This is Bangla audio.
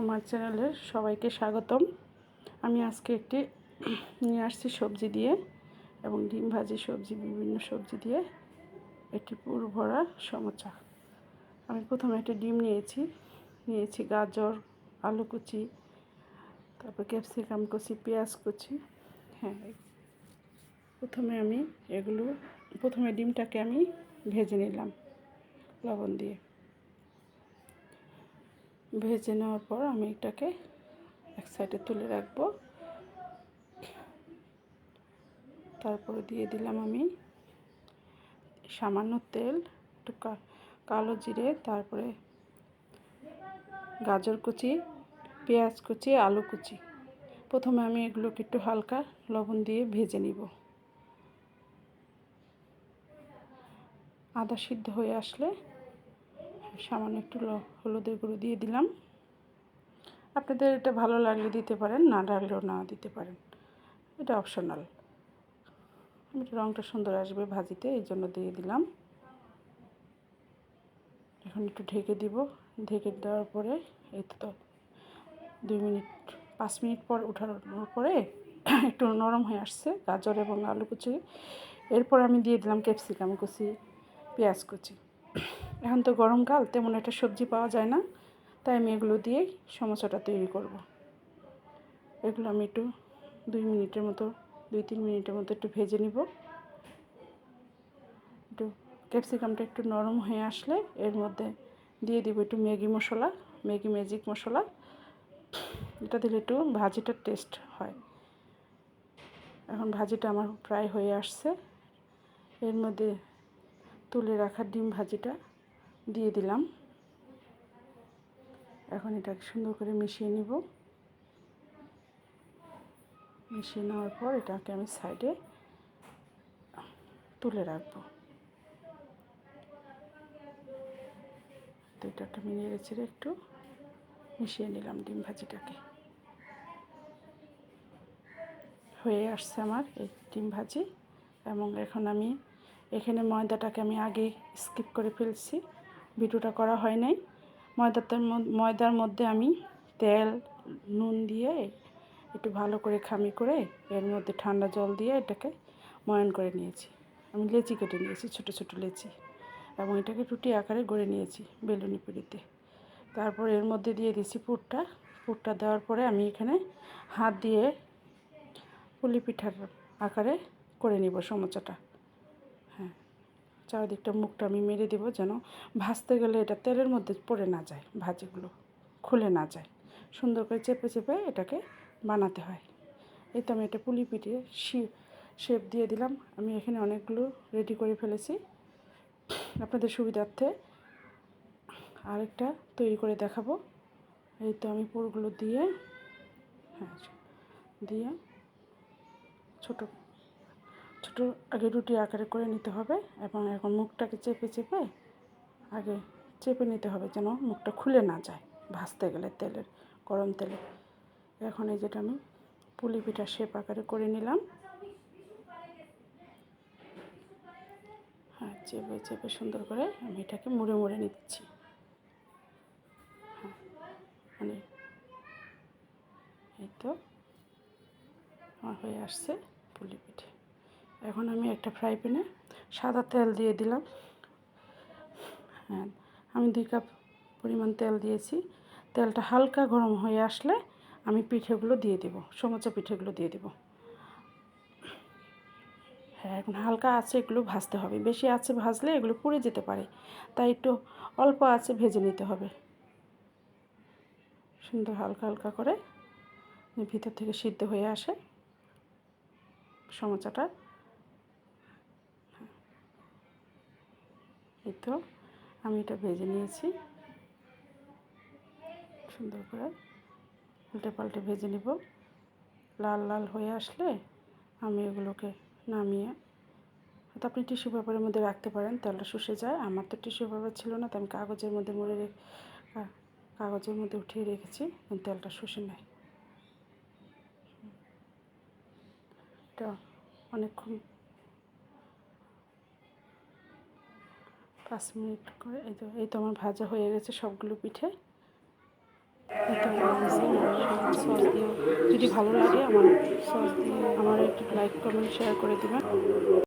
আমার চ্যানেলের সবাইকে স্বাগতম। আমি আজকে একটি নিয়ে আসছি সবজি দিয়ে এবং ডিম ভাজি সবজি, বিভিন্ন সবজি দিয়ে একটি পুর ভরা সমোচা। আমি প্রথমে একটি ডিম নিয়েছি নিয়েছি গাজর, আলু কুচি, তারপর ক্যাপসিকাম কুচি, পেঁয়াজ কুচি। হ্যাঁ প্রথমে আমি এগুলো, প্রথমে ডিমটাকে আমি ভেজে নিলাম লবণ দিয়ে। ভেজে নেওয়ার পর আমি এটাকে এক সাইডে তুলে রাখব। তারপরে দিয়ে দিলাম আমি সামান্য তেল, একটু কালো জিরে, তারপরে গাজর কুচি, পেঁয়াজ কুচি, আলু কুচি। প্রথমে আমি এগুলোকে একটু হালকা লবণ দিয়ে ভেজে নিব। আদা সিদ্ধ হয়ে আসলে সামান্য একটু হলুদের গুঁড়ো দিয়ে দিলাম। আপনাদের এটা ভালো লাগলে দিতে পারেন, না লাগলেও না দিতে পারেন। এটা অপশনাল রঙটা সুন্দর আসবে ভাজিতে, এই জন্য দিয়ে দিলাম। এখন একটু ঢেকে দিব। ঢেকে দেওয়ার পরে, এই তো দুই মিনিট, পাঁচ মিনিট পর উঠানোর পরে একটু নরম হয়ে আসছে গাজর এবং আলু কুচি। এরপর আমি দিয়ে দিলাম ক্যাপসিকাম কুচি, পেঁয়াজ কুচি। এখন তো গরমকাল, তেমন একটা সবজি পাওয়া যায় না। তাই আমি এগুলো দিয়েই সমস্যাটা তৈরি করব। এগুলো আমি একটু দুই মিনিটের মতো, দুই তিন মিনিটের মতো একটু ভেজে নিব। একটু ক্যাপসিকামটা একটু নরম হয়ে আসলে এর মধ্যে দিয়ে দিব একটু Maggi masala, Maggi magic masala. এটা দিলে একটু ভাজিটার টেস্ট হয়। এখন ভাজিটা আমার প্রায় হয়ে আসছে। এর মধ্যে তুলে রাখা ডিম ভাজিটা। দিয়ে দিলাম। এখন এটাকে সুন্দর করে মিশিয়ে নিব। মিশিয়ে নেওয়ার পর এটাকে আমি সাইডে তুলে তো এটাকে আমি নেড়ে চেড়ে একটু মিশিয়ে নিলাম ডিম ভাজিটাকে। হয়ে আসছে আমার এই ডিম ভাজি এবং এখন আমি এখানে ময়দাটাকে আমি আগে স্কিপ করে ফেলছি। ভিডিওটা করা হয় নাই। ময়দাতে ময়দার মধ্যে আমি তেল, নুন দিয়ে একটু ভালো করে খামি করে এর মধ্যে ঠান্ডা জল দিয়ে এটাকে ময়ন করে নিয়েছি। আমি লেচি কেটে নিয়েছি, ছোট ছোট লেচি। এবং এটাকে রুটি আকারে গড়ে নিয়েছি বেলুনি পিড়িতে। তারপর এর মধ্যে দিয়ে দিয়েছি পুরটা। পুরটা দেওয়ার পরে আমি এখানে হাত দিয়ে পুলি পিঠার আকারে করে নিব সমোচাটা। চারিদিকটা মুখটা আমি মেরে দেবো যেন ভাজতে গেলে এটা তেলের মধ্যে পড়ে না যায়, ভাজিগুলো খুলে না যায়। সুন্দর করে চেপে চেপে এটাকে বানাতে হয়। এই তো আমি এটা পুলি পিটিয়ে শেপ দিয়ে দিলাম। আমি এখানে অনেকগুলো রেডি করে ফেলেছি। আপনাদের সুবিধার্থে আরেকটা তৈরি করে দেখাবো। এই তো আমি পুরগুলো দিয়ে হ্যাঁ দিয়ে ছোটো ছোটো আগে রুটি আকারে করে নিতে হবে এবং এখন মুখটাকে চেপে চেপে আগে চেপে নিতে হবে যেন মুখটা খুলে না যায় ভাজতে গেলে তেলের, গরম তেলে। এখন এই যেটা আমি পুলি পিঠা শেপ আকারে করে নিলাম। হ্যাঁ চেপে চেপে সুন্দর করে আমি এটাকে মুড়ে মুড়ে নিচ্ছি। হ্যাঁ মানে এই তো আমার হয়ে আসছে পুলি পিঠে। এখন আমি একটা ফ্রাই প্যানে সাদা তেল দিয়ে দিলাম। হ্যাঁ আমি দুই কাপ পরিমাণ তেল দিয়েছি। তেলটা হালকা গরম হয়ে আসলে আমি পিঠেগুলো দিয়ে দেব, সমোচা পিঠেগুলো দিয়ে দেব। হ্যাঁ এখন হালকা আছে এগুলো ভাজতে হবে। বেশি আছে ভাজলে এগুলো পুড়ে যেতে পারে, তাই একটু অল্প আছে ভেজে নিতে হবে। সুন্দর হালকা হালকা করে ভিতর থেকে সিদ্ধ হয়ে আসে সমোচাটা। তো আমি এটা ভেজে নিয়েছি। সুন্দর করে উল্টে পাল্টে ভেজে নিব। লাল লাল হয়ে আসলে আমি এগুলোকে নামিয়ে, হয়তো আপনি টিস্যু পেপারের মধ্যে রাখতে পারেন, তেলটা শুষে যায়। আমার তো টিস্যু পেপার ছিল না, তো আমি কাগজের মধ্যে মুড়ে কাগজের মধ্যে উঠিয়ে রেখেছি তেলটা শুষে নেয় এটা অনেকক্ষণ পাঁচ মিনিট করে, এই তো এই তো আমার ভাজা হয়ে গেছে সবগুলো পিঠে। সস দিয়ে। যদি ভালো লাগে আমার সস দিয়ে, আমার একটু লাইক কমেন্ট শেয়ার করে দেবেন।